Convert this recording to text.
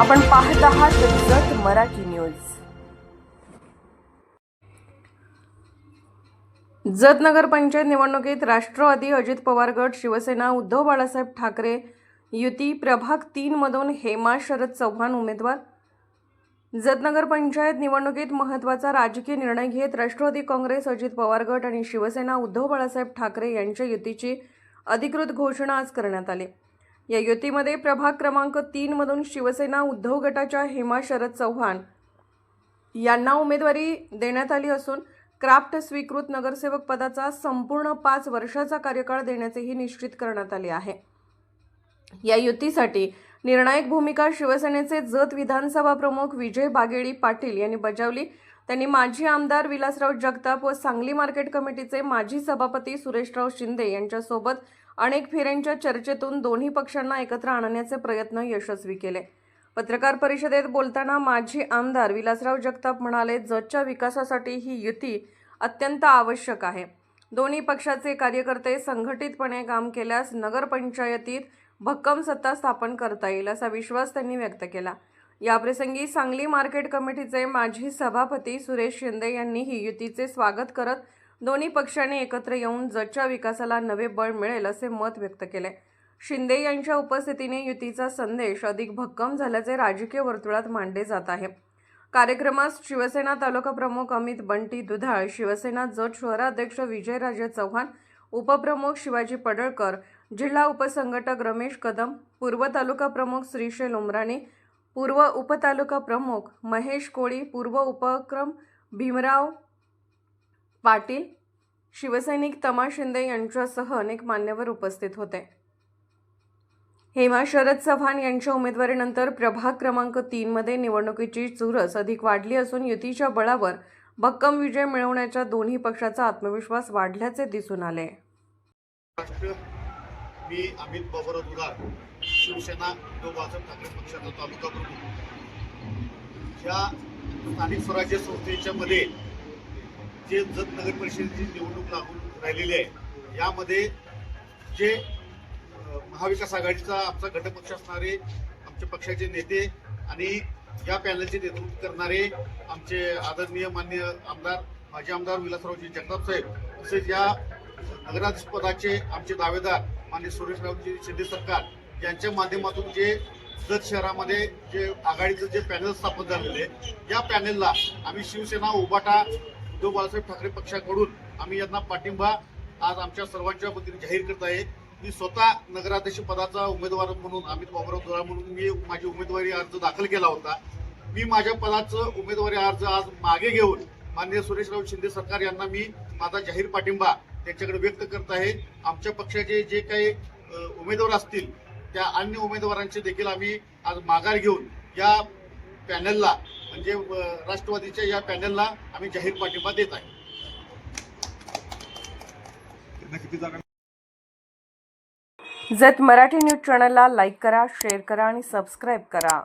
आपण पाहत आहात जत मराठी न्यूज. जत नगर पंचायत निवडणुकीत राष्ट्रवादी अजित पवार गट शिवसेना उद्धव बाळासाहेब ठाकरे युती प्रभाग तीनमधून हेमा शरद चव्हाण उमेदवार. जतनगर पंचायत निवडणुकीत महत्त्वाचा राजकीय निर्णय घेत राष्ट्रवादी काँग्रेस अजित पवार गट आणि शिवसेना उद्धव बाळासाहेब ठाकरे यांच्या युतीची अधिकृत घोषणा आज करण्यात आली. या युतीमध्ये प्रभाग क्रमांक तीनमधून शिवसेना उद्धव गटाच्या हेमा शरद चव्हाण यांना उमेदवारी देण्यात आली असून क्राफ्ट स्वीकृत नगरसेवक पदाचा संपूर्ण पाच वर्षाचा कार्यकाळ देण्याचेही निश्चित करण्यात आले आहे. या युतीसाठी निर्णायक भूमिका शिवसेनेचे जत विधानसभा प्रमुख विजय बागेडी पाटील यांनी बजावली. त्यांनी माजी आमदार विलासराव जगताप व सांगली मार्केट कमिटीचे माजी सभापती सुरेशराव शिंदे यांच्यासोबत अनेक फेऱ्यांच्या चर्चेतून दोन्ही पक्षांना एकत्र आणण्याचे प्रयत्न यशस्वी केले. पत्रकार परिषदेत बोलताना माजी आमदार विलासराव जगताप म्हणाले जतच्या विकासासाठी ही युती अत्यंत आवश्यक आहे. दोन्ही पक्षाचे कार्यकर्ते संघटितपणे काम केल्यास नगरपंचायतीत भक्कम सत्ता स्थापन करता येईल असा विश्वास त्यांनी व्यक्त केला. याप्रसंगी सांगली मार्केट कमिटीचे माजी सभापती सुरेश शिंदे यांनीही युतीचे स्वागत करत दोन्ही पक्षांनी एकत्र येऊन जतच्या विकासाला नवे बळ मिळेल असे मत व्यक्त केले. शिंदे यांच्या उपस्थितीने युतीचा संदेश अधिक भक्कम झाल्याचे राजकीय वर्तुळात मांडले जात आहे. कार्यक्रमास शिवसेना तालुका प्रमुख अमित बंटी दुधाळ शिवसेना जत शहराध्यक्ष विजयराजे चव्हाण उपप्रमुख शिवाजी पडळकर जिल्हा उपसंघटक रमेश कदम पूर्व तालुका प्रमुख श्रीशैल उमराणे पूर्व उपतालुका प्रमुख महेश कोळी पूर्व उपक्रम भीमराव पाटील शिवसैनिक तमा शिंदे यांच्यासह अनेक मान्यवर उपस्थित होते. हेमा शरद चव्हाण यांच्या उमेदवारीनंतर प्रभाग क्रमांक तीनमध्ये निवडणुकीची चुरस अधिक वाढली असून युतीच्या बळावर भक्कम विजय मिळवण्याच्या दोन्ही पक्षाचा आत्मविश्वास वाढल्याचे दिसून आले. मी अमित बाबुराव दुधार शिवसेना उद्धव बाळासाहेब ठाकरे पक्षाचा तालुका प्रमुख. या स्थानिक स्वराज्य संस्थेच्या मध्ये जे जत नगर परिषदेची निवडणूक लागून राहिलेली आहे यामध्ये जे महाविकास आघाडीचा आमचा घटपक्ष असणारे आमच्या पक्षाचे नेते आणि या पॅनलचे नेतृत्व करणारे आमचे आदरणीय मान्य आमदार माजी आमदार विलासरावजी जगताप साहेब तसेच या नगराध्यक्ष पदाचे आमचे दावेदार मान्य सुरेशरावजी शिंदे सरकार यांच्या माध्यमातून जे जत शहरामध्ये जे आघाडीचं जे पॅनल स्थापन झालेले आहे या पॅनलला आम्ही शिवसेना उबाटा उद्धव बाळासाहेब ठाकरे पक्षाकडून आम्ही यांना पाठिंबा आज आमच्या सर्वांच्या वतीने जाहीर करत आहे. मी स्वतः नगराध्यक्ष पदाचा उमेदवार म्हणून अमित बाबुराव धुरा म्हणून मी माझी उमेदवारी अर्ज दाखल केला होता. मी माझ्या पदाचं उमेदवारी अर्ज आज मागे घेऊन माननीय सुरेशराव शिंदे सरकार यांना मी माझा जाहीर पाठिंबा त्यांच्याकडे व्यक्त करत आहे आमच्या पक्षाचे जे काही उमेदवार असतील त्या अन्य उमेदवारांचे देखील आम्ही आज माघार घेऊन या पॅनलला म्हणजे राष्ट्रवादीच्या या पॅनलला आम्ही जाहीर पाठिंबा देत आहे. जत मराठी न्यूज चॅनलला लाईक करा शेअर करा आणि सबस्क्राईब करा.